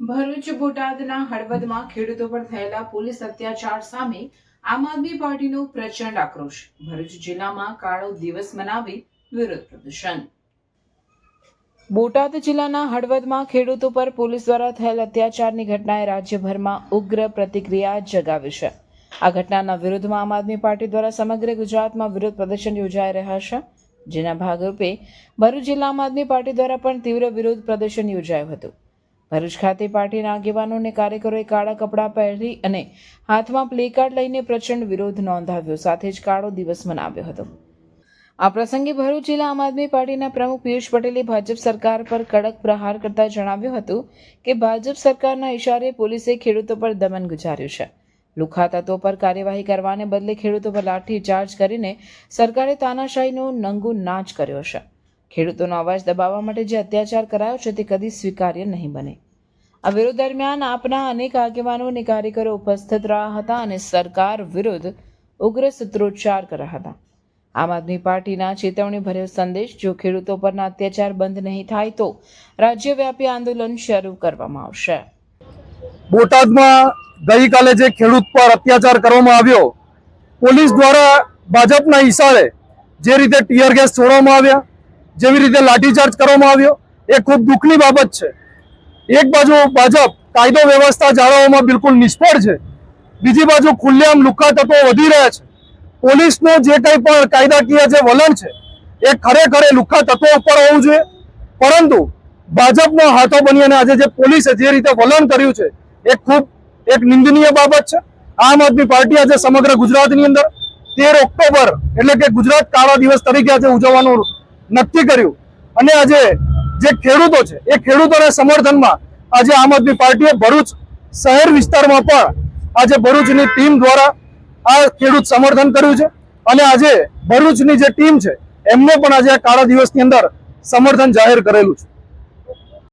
ભરૂચ બોટાદના હળવદમાં ખેડૂતો પર થયેલા પોલીસ અત્યાચાર સામે આમ આદમી પાર્ટીનો પ્રચંડ આક્રોશ. ભરૂચ જિલ્લામાં કાળો દિવસ મનાવી વિરોધ પ્રદર્શન. બોટાદ જિલ્લાના હળવદમાં ખેડૂતો પર પોલીસ દ્વારા થયેલ અત્યાચારની ઘટનાએ રાજ્યભરમાં ઉગ્ર પ્રતિક્રિયા જગાવી છે. આ ઘટનાના વિરોધમાં આમ આદમી પાર્ટી દ્વારા સમગ્ર ગુજરાતમાં વિરોધ પ્રદર્શન યોજાઈ રહ્યા છે. જેના ભાગરૂપે ભરૂચ જિલ્લા આમ આદમી પાર્ટી દ્વારા પણ તીવ્ર વિરોધ પ્રદર્શન યોજાયું હતું. ભરૂચ ખાતે પાર્ટીના આગેવાનો અને કાર્યકરોએ કાળા કપડાં પહેરી અને હાથમાં પ્લેકાર્ડ લઈને પ્રચંડ વિરોધ નોંધાવ્યો, સાથે જ કાળો દિવસ મનાવ્યો હતો. આ પ્રસંગે ભરૂચ જિલ્લા આમ આદમી પાર્ટીના પ્રમુખ પિયુષ પટેલે ભાજપ સરકાર પર કડક પ્રહાર કરતા જણાવ્યું હતું કે, ભાજપ સરકારના ઇશારે પોલીસે ખેડૂતો પર દમન ગુજાર્યું છે. લુખા તત્વો પર કાર્યવાહી કરવાને બદલે ખેડૂતો પર લાઠીચાર્જ કરીને સરકારે તાનાશાહીનો નંગુ નાચ કર્યો છે. ખેડૂતોનો અવાજ દબાવવા માટે જે અત્યાચાર કરાયો છે તે કદી સ્વીકાર્ય નહીં બને. આ વિરોધ દરમિયાન આપના અનેક આગેવાનો અને કાર્યકરો ઉપસ્થિત રહ્યા હતા અને સરકાર વિરુદ્ધ ઉગ્ર સૂત્રોચ્ચાર કર્યા હતા. આમ આદમી પાર્ટીના ચેતવણી ભર્યો સંદેશ, જો ખેડૂતો પરના અત્યાચાર બંધ નહીં થાય તો રાજ્યવ્યાપી આંદોલન શરૂ કરવામાં આવશે. બોટાદમાં ગઈકાલે જે ખેડૂત પર અત્યાચાર કરવામાં આવ્યો, પોલીસ દ્વારા ભાજપના ઈશારે જે રીતે ટીયર ગેસ છોડવામાં આવ્યા જેવી રીતે લાઠીચાર્જ કરવામાં આવ્યો, એ ખૂબ દુઃખની બાબત છે. એક બાજુ ભાજપ કાયદો વ્યવસ્થા જાળવવામાં બિલકુલ નિષ્ફળ છે. બીજી બાજુ ખુલ્લેઆમ લુખ્ખા તત્વો વધી રહ્યા છે. પોલીસનો જે કંઈ પણ કાયદાકીય જે વલણ છે, એ ખરેખર લુખ્ખા તત્વો ઉપર હોવું જોઈએ. પરંતુ ભાજપનો હાથો બની અને આજે જે પોલીસે જે રીતે વલણ કર્યું છે, એ ખૂબ એક નિંદનીય બાબત છે. આમ આદમી પાર્ટી આજે સમગ્ર ગુજરાતની અંદર તેર ઓક્ટોબર એટલે કે ગુજરાત કાળા દિવસ તરીકે આજે ઉજવવાનું નક્કી કર્યું. અને આજે જે ખેડૂતો છે, એ ખેડૂતોના સમર્થનમાં આજે આમ આદમી પાર્ટીએ ભરૂચ શહેર વિસ્તારમાં પણ આજે ભરૂચની ટીમ દ્વારા આ ખેડૂત સમર્થન કર્યું છે. અને આજે ભરૂચની જે ટીમ છે, એમને પણ આજે આ કાળા દિવસની અંદર સમર્થન જાહેર કરેલું છે.